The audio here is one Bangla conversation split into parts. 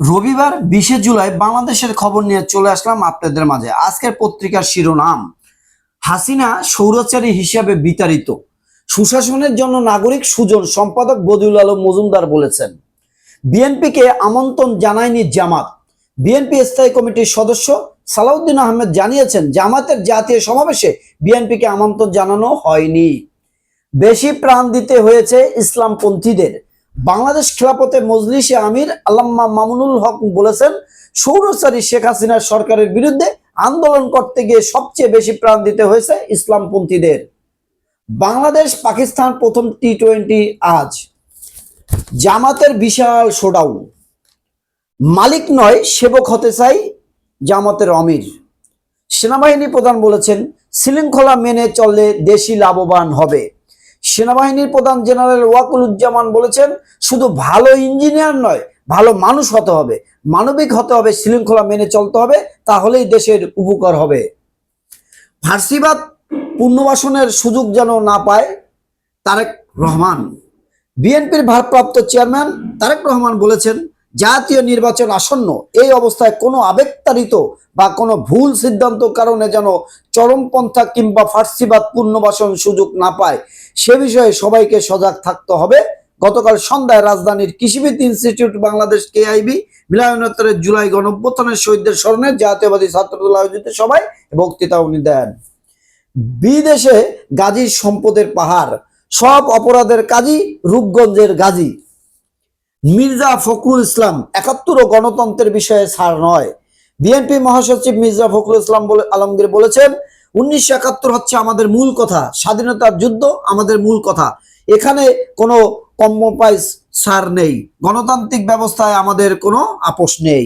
রবিবার বিশে জুলাই বাংলাদেশের খবর নিয়ে চলে আসলাম আপনাদের মাঝে। আজকের পত্রিকার শিরোনাম, হাসিনা সৌরচারী হিসাবে বিতাড়িত। সুশাসনের জন্য নাগরিক সুজন, সম্পাদক বদিউল আলম মজুমদার বলেছেন। বিএনপিকে আমন্ত্রণ জানায়নি জামাত। বিএনপি স্থায়ী কমিটির সদস্য সালাউদ্দিন আহমেদ জানিয়েছেন, জামাতের জাতীয় সমাবেশে বিএনপিকে আমন্ত্রণ জানানো হয়নি। বেশি প্রাণ দিতে হয়েছে ইসলামপন্থীদের। বাংলাদেশ খেলাপথে মজলিসে আমির আল্লাম্মা মামুনুল হক বলেছেন সৌরচারী শেখ হাসিনার সরকারের বিরুদ্ধে আন্দোলন করতে গিয়ে সবচেয়ে বেশি প্রাণ দিতে হয়েছে ইসলামপন্থীদের। বাংলাদেশ পাকিস্তান প্রথম টি টোয়েন্টি আজ। জামাতের বিশাল শোডাউন মালিক নয়, সেবক হতে চাই জামাতের অমির সেনাবাহিনী প্রধান বলেছেন, শৃঙ্খলা মেনে চললে দেশি লাভবান হবে। সেনাবাহিনীর প্রধান জেনারেল ওয়াকুলুজ্জামান বলেছেন, শুধু ভালো ইঞ্জিনিয়ার নয়, ভালো মানুষ হতে হবে। মানবিক হতে হবে, শৃঙ্খলা মেনে চলতে হবে, তাহলেই দেশের উপকার হবে। ফার্সিবাদ পুনর্বাসনের সুযোগ যেন না পায়, তারেক রহমান। বিএনপির ভারপ্রাপ্ত চেয়ারম্যান তারেক রহমান বলেছেন জাতীয় নির্বাচন আসন্ন, এই অবস্থায় কোনো আবেগতাড়িত বা কোনো ভুল সিদ্ধান্ত কারণে যেন চরমপন্থা কিংবা ফার্সিবাদ পুনর্বাসন সুযোগ না পায়, সে বিষয়ে সবাইকে সজাগ থাকতে হবে। গতকাল সন্ধ্যায় রাজধানীর কৃষিবিদ ইনস্টিটিউট বাংলাদেশ কেআইবি মিলায়নোত্তরের জুলাই গণঅভ্যুত্থানের শহীদদের স্মরণে জাতীয়বাদী ছাত্রদল আয়োজিত সবাই বক্তৃতা উনি দেন। বিদেশে গাজীর সম্পদের পাহাড়, সব অপরাধের কাজী রূপগঞ্জের গাজী। মির্জা ফখরুল ইসলাম একাত্তর ও গণতন্ত্রের বিষয়ে ছাড় নয়। বিএনপি মহাসচিব মির্জা ফখরুল ইসলাম বলে আলমগীর বলেছেন, উনিশশো একাত্তর হচ্ছে আমাদের মূল কথা, স্বাধীনতার যুদ্ধ আমাদের মূল কথা। এখানে কোনো কম্প্রোমাইজ ছাড় নেই, গণতান্ত্রিক ব্যবস্থায় আমাদের কোনো আপোষ নেই।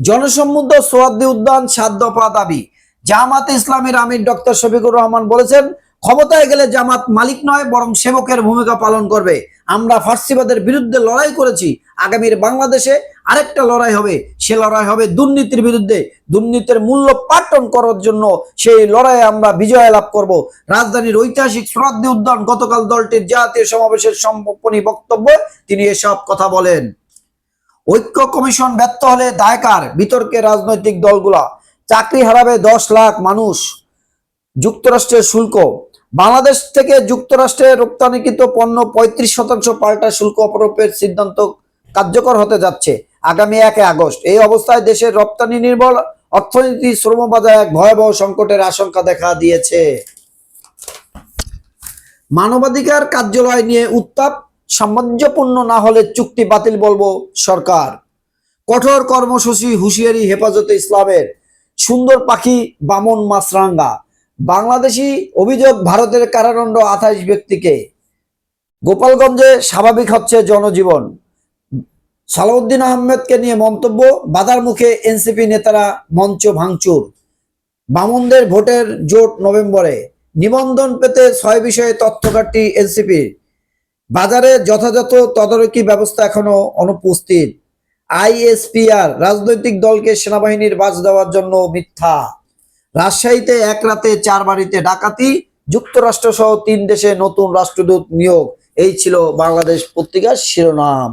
জনসমুদ্র সোয়াদ্দি উদ্যান সাত দফা দাবি। জামাত ইসলামের আমির ডক্টর শফিকুর রহমান বলেছেন, ক্ষমতায় গেলে জামাত মালিক নয়, বরং সেবকের ভূমিকা পালন করবে। আমরা ফার্সিবাদের বিরুদ্ধে লড়াই করেছি। আগামীর বাংলাদেশে আরেকটা লড়াই হবে। সে লড়াই হবে দুর্নীতির বিরুদ্ধে। দুর্নীতির মূল্য পাটন করার জন্য সেই লড়াইয়ে আমরা বিজয় লাভ করব। রাজধানীর ঐতিহাসিক শ্রদ্ধা উদ্যান গতকাল দলটির জাতীয় সমাবেশের সম্পনি বক্তব্য তিনি এসব কথা বলেন। ঐক্য কমিশন ব্যর্থ হলে দায়কার বিতর্কে রাজনৈতিক দলগুলা। চাকরি হারাবে দশ লাখ মানুষ। যুক্তরাষ্ট্রের শুল্ক। বাংলাদেশ থেকে যুক্তরাষ্ট্রে রপ্তানিকৃত পণ্য পঁয়ত্রিশ শতাংশ পাল্টা শুল্ক অপরোপের সিদ্ধান্ত কার্যকর হতে যাচ্ছে আগামী একে আগস্ট। এই অবস্থায় দেশের রপ্তানি নির্ভর অর্থনীতি শ্রম বাজারে এক ভয়াবহ সংকটের আশঙ্কা দেখা দিয়েছে। মানবাধিকার কার্যালয় নিয়ে উত্তাপ সামঞ্জস্যপূর্ণ না হলে চুক্তি বাতিল বলব সরকার। কঠোর কর্মসূচি, হুঁশিয়ারি, হেফাজতে ইসলামের সুন্দর পাখি বামন মাছরাঙ্গা বাংলাদেশি অভিযোগ, ভারতের কারাদণ্ড আঠাইশ ব্যক্তিকে। গোপালগঞ্জে স্বাভাবিক হচ্ছে জনজীবন। সালাউদ্দিন আহমেদকে নিয়ে মন্তব্য, বাধার মুখে এনসিপি নেতারা মঞ্চ ভাঙচুর। বামনদের ভোটের জোট নভেম্বরে। নিবন্ধন পেতে ছয় বিষয়ে তথ্য ঘাটতি এনসিপির। বাজারে যথাযথ তদারকি ব্যবস্থা এখনও অনুপস্থিত। আইএসপিআর, রাজনৈতিক দলকে সেনাবাহিনীর বাজ দেওয়ার জন্য মিথ্যা। রাজশাহীতে এক রাতে চার বাড়িতে ডাকাতি, যুক্তরাষ্ট্র সহ তিন দেশে নতুন রাষ্ট্রদূত নিয়োগ। এই ছিল বাংলাদেশ পত্রিকার শিরোনাম।